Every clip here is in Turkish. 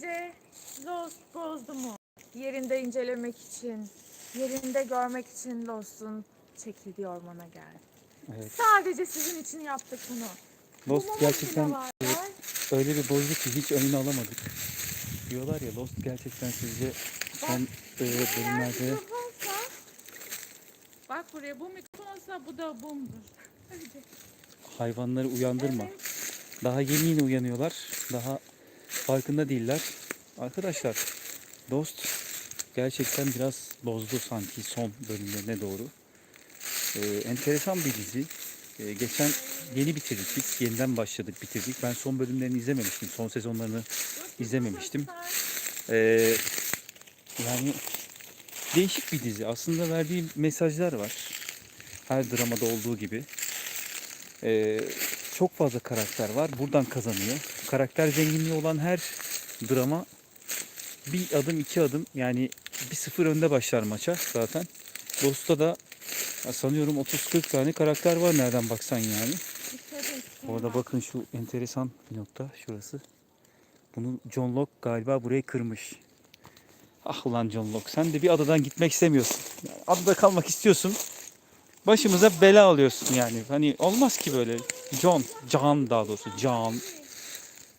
Sizce Lost bozdu mu? Yerinde incelemek için, yerinde görmek için Lost'un çekildiği ormana geldi. Evet. Sadece sizin için yaptık bunu. Bu Lost mama gerçekten öyle bir bozdu ki hiç önünü alamadık. Diyorlar ya Lost gerçekten sizce son e, bölümlerde bak buraya bu mikrofonsa bu da bumdur. Hayvanları uyandırma. Evet. Daha yeni yeni uyanıyorlar. Daha farkında değiller. Arkadaşlar Lost gerçekten biraz bozdu sanki son bölümlerine doğru. Ee, enteresan bir dizi. Ee, geçen yeni bitirdik biz. Yeniden başladık bitirdik. Ben son bölümlerini izlememiştim. Son sezonlarını izlememiştim. Ee, yani değişik bir dizi. Aslında verdiği mesajlar var. Her dramada olduğu gibi. Ee, çok fazla karakter var. Buradan kazanıyor. Karakter zenginliği olan her drama bir adım iki adım yani bir sıfır önde başlar maça zaten. Lost'ta da sanıyorum 30-40 tane karakter var nereden baksan yani. Orada bakın şu enteresan bir nokta şurası. Bunu John Locke galiba burayı kırmış. Ah ulan John Locke sen de bir adadan gitmek istemiyorsun. Yani adada kalmak istiyorsun. Başımıza bela alıyorsun yani. Hani olmaz ki böyle. John, Can daha doğrusu Can.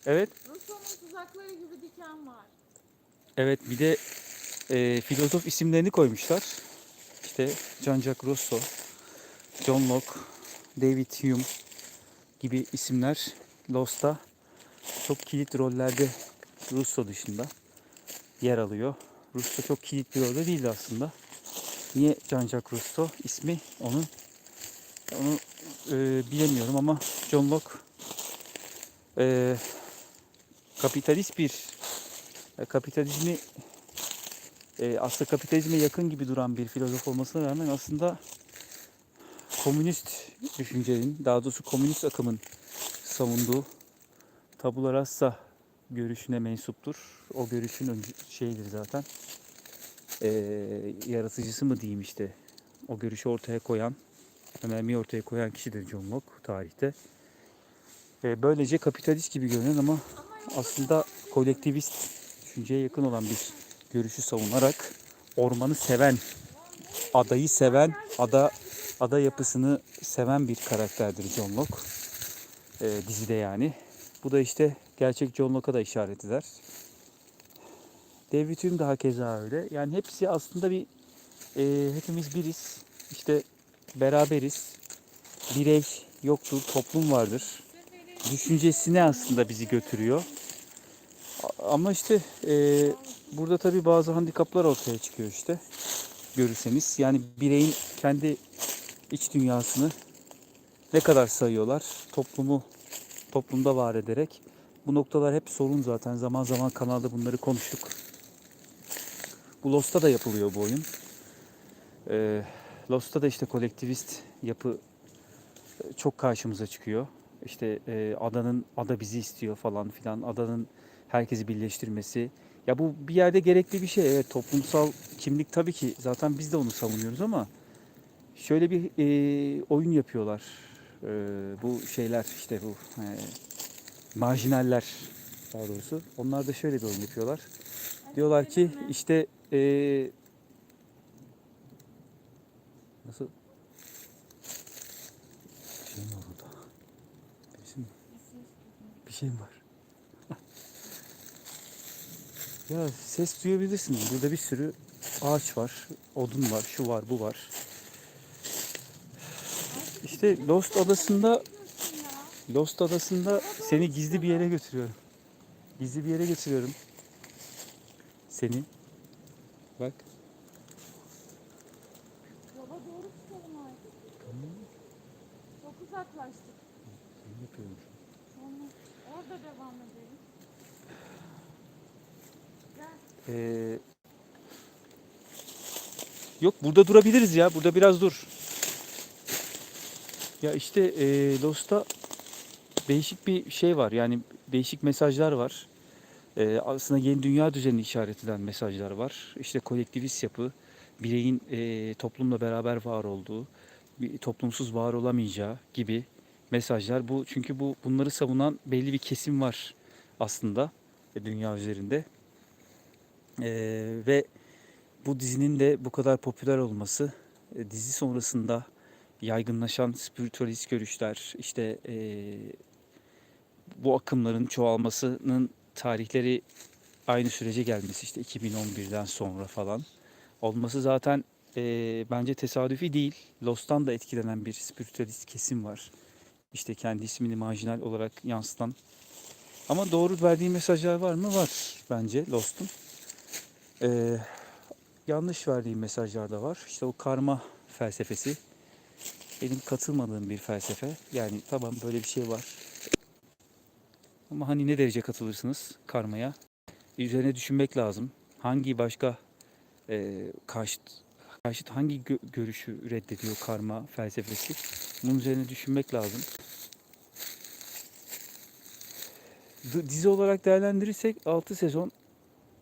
Evet. Russo'nun tuzakları gibi diken var. Evet bir de e, filozof isimlerini koymuşlar. İşte Jean-Jacques Rousseau, John Locke, David Hume gibi isimler Lost'ta çok kilit rollerde Rousseau dışında yer alıyor. Rousseau çok kilit bir rolde değildi aslında. Niye Jean-Jacques Rousseau ismi onun onu e, bilemiyorum ama John Locke e, kapitalist bir e, kapitalizmi e, aslında kapitalizme yakın gibi duran bir filozof olmasına rağmen aslında komünist düşüncenin, daha doğrusu komünist akımın savunduğu tabula rasa görüşüne mensuptur. O görüşün öncü- şeyidir zaten. E, yaratıcısı mı diyeyim işte. O görüşü ortaya koyan, önermeyi ortaya koyan kişidir John Locke tarihte. E, böylece kapitalist gibi görünen ama aslında kolektivist düşünceye yakın olan bir görüşü savunarak ormanı seven, adayı seven, ada ada yapısını seven bir karakterdir John Locke. Ee, dizide yani. Bu da işte gerçek John Locke'a da işaret eder. David Hume daha keza öyle. Yani hepsi aslında bir e, hepimiz biriz. İşte beraberiz. Birey yoktur, toplum vardır. Düşüncesine aslında bizi götürüyor. Ama işte e, burada tabii bazı handikaplar ortaya çıkıyor işte. Görürseniz yani bireyin kendi iç dünyasını ne kadar sayıyorlar toplumu toplumda var ederek. Bu noktalar hep sorun zaten. Zaman zaman kanalda bunları konuştuk. Bu Lost'ta da yapılıyor bu oyun. Ee, Lost'ta da işte kolektivist yapı e, çok karşımıza çıkıyor. İşte e, adanın ada bizi istiyor falan filan. Adanın herkesi birleştirmesi. Ya bu bir yerde gerekli bir şey. Evet toplumsal kimlik tabii ki zaten biz de onu savunuyoruz ama şöyle bir e, oyun yapıyorlar. E, bu şeyler işte bu e, marjinaller daha doğrusu. Onlar da şöyle bir oyun yapıyorlar. Diyorlar ki işte e, nasıl bir şey mi var orada? Birisi mi? Şey mi var? Ya ses duyabilirsiniz. Burada bir sürü ağaç var, odun var, şu var, bu var. İşte Lost Adası'nda Lost Adası'nda seni gizli bir yere götürüyorum. Gizli bir yere götürüyorum. Seni. Bak. Yola doğru çıkalım artık. Çok uzaklaştık. Ne yapıyorum? Sonra orada devam edelim. Ee, yok burada durabiliriz ya. Burada biraz dur. Ya işte e, Lost'ta değişik bir şey var. Yani değişik mesajlar var. E, aslında yeni dünya düzenini işaret eden mesajlar var. İşte kolektivist yapı, bireyin e, toplumla beraber var olduğu, bir toplumsuz var olamayacağı gibi mesajlar. Bu çünkü bu bunları savunan belli bir kesim var aslında. e, dünya üzerinde. Ee, ve bu dizinin de bu kadar popüler olması e, dizi sonrasında yaygınlaşan spiritüalist görüşler, işte e, bu akımların çoğalmasının tarihleri aynı sürece gelmesi işte 2011'den sonra falan olması zaten e, bence tesadüfi değil. Lost'tan da etkilenen bir spiritüalist kesim var. İşte kendi ismini marjinal olarak yansıtan. Ama doğru verdiği mesajlar var mı? Var bence Lost'un. E, yanlış verdiği mesajlar da var. İşte o karma felsefesi benim katılmadığım bir felsefe. Yani tamam böyle bir şey var. Ama hani ne derece katılırsınız karmaya? Üzerine düşünmek lazım. Hangi başka e, karşıt, karşıt hangi gö- görüşü reddediyor karma felsefesi? Bunun üzerine düşünmek lazım. Dizi olarak değerlendirirsek 6 sezon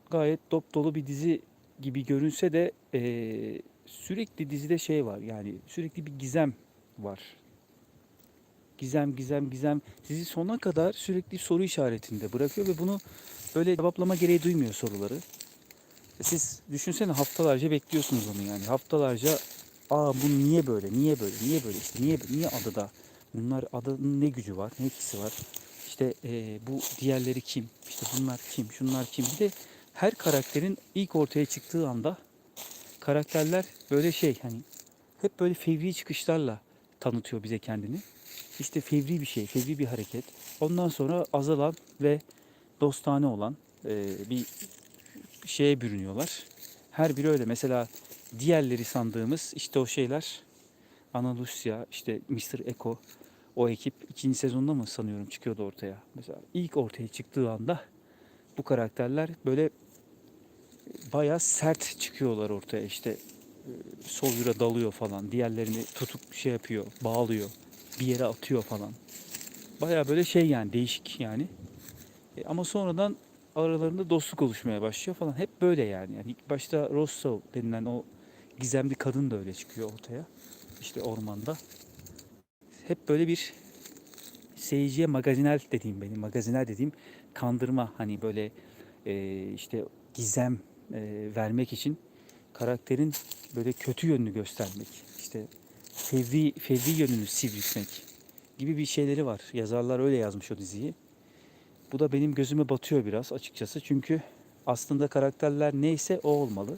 gayet dop dolu bir dizi gibi görünse de e, sürekli dizide şey var yani sürekli bir gizem var. Gizem gizem gizem sizi sona kadar sürekli soru işaretinde bırakıyor ve bunu böyle cevaplama gereği duymuyor soruları. E Siz düşünsene haftalarca bekliyorsunuz onu yani. Haftalarca aa bu niye böyle, niye böyle, niye böyle işte niye niye adada? Bunlar adanın ne gücü var, ne etkisi var? İşte e, bu diğerleri kim? İşte bunlar kim? Şunlar kim? Bir de her karakterin ilk ortaya çıktığı anda karakterler böyle şey hani hep böyle fevri çıkışlarla tanıtıyor bize kendini. İşte fevri bir şey, fevri bir hareket. Ondan sonra azalan ve dostane olan e, bir şeye bürünüyorlar. Her biri öyle. Mesela diğerleri sandığımız işte o şeyler Ana Lucia, işte Mr. Eko o ekip ikinci sezonda mı sanıyorum çıkıyordu ortaya. Mesela ilk ortaya çıktığı anda bu karakterler böyle bayağı sert çıkıyorlar ortaya. İşte e, Sawyer'a dalıyor falan. Diğerlerini tutup şey yapıyor, bağlıyor. Bir yere atıyor falan. Bayağı böyle şey yani değişik yani. E, ama sonradan aralarında dostluk oluşmaya başlıyor falan. Hep böyle yani. yani ilk başta Rosso denilen o gizemli kadın da öyle çıkıyor ortaya. İşte ormanda. Hep böyle bir seyirciye magazinel dediğim benim magazinel dediğim kandırma hani böyle e, işte gizem e, vermek için karakterin böyle kötü yönünü göstermek işte fevri, fevri yönünü sivriltmek gibi bir şeyleri var. Yazarlar öyle yazmış o diziyi. Bu da benim gözüme batıyor biraz açıkçası. Çünkü aslında karakterler neyse o olmalı.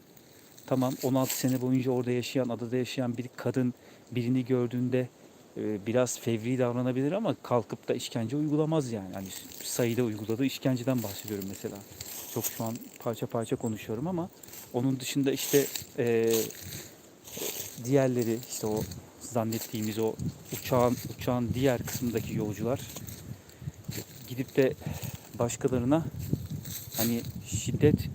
Tamam 16 sene boyunca orada yaşayan, adada yaşayan bir kadın birini gördüğünde e, biraz fevri davranabilir ama kalkıp da işkence uygulamaz yani. Hani sayıda uyguladığı işkenceden bahsediyorum mesela. Çok şu an parça parça konuşuyorum ama onun dışında işte e, diğerleri işte o zannettiğimiz o uçağın uçağın diğer kısmındaki yolcular gidip de başkalarına hani şiddet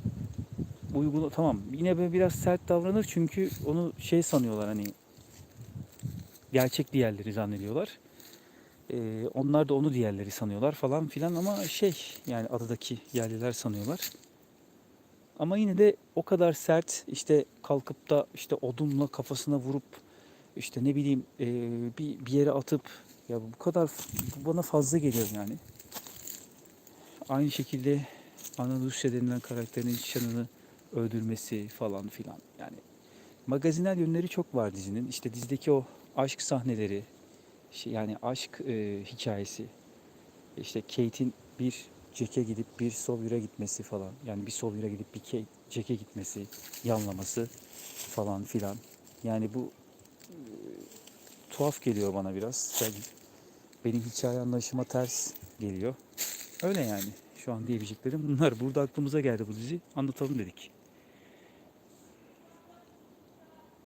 uygula tamam yine böyle biraz sert davranır çünkü onu şey sanıyorlar hani gerçek diğerleri zannediyorlar. Ee, onlar da onu diğerleri sanıyorlar falan filan ama şey yani adadaki yerliler sanıyorlar. Ama yine de o kadar sert işte kalkıp da işte odunla kafasına vurup işte ne bileyim e, bir, bir yere atıp ya bu kadar bu bana fazla geliyor yani. Aynı şekilde Ana Lucia denilen karakterin Şan'ını öldürmesi falan filan. Yani magazinel yönleri çok var dizinin. İşte dizideki o aşk sahneleri, şey, yani aşk e, hikayesi. İşte Kate'in bir Jack'e gidip bir Sawyer'a gitmesi falan. Yani bir Sawyer'a gidip bir Kate, Jack'e gitmesi, yanlaması falan filan. Yani bu e, tuhaf geliyor bana biraz. Yani benim hikaye anlayışıma ters geliyor. Öyle yani. Şu an diyebileceklerim bunlar. Burada aklımıza geldi bu dizi. Anlatalım dedik.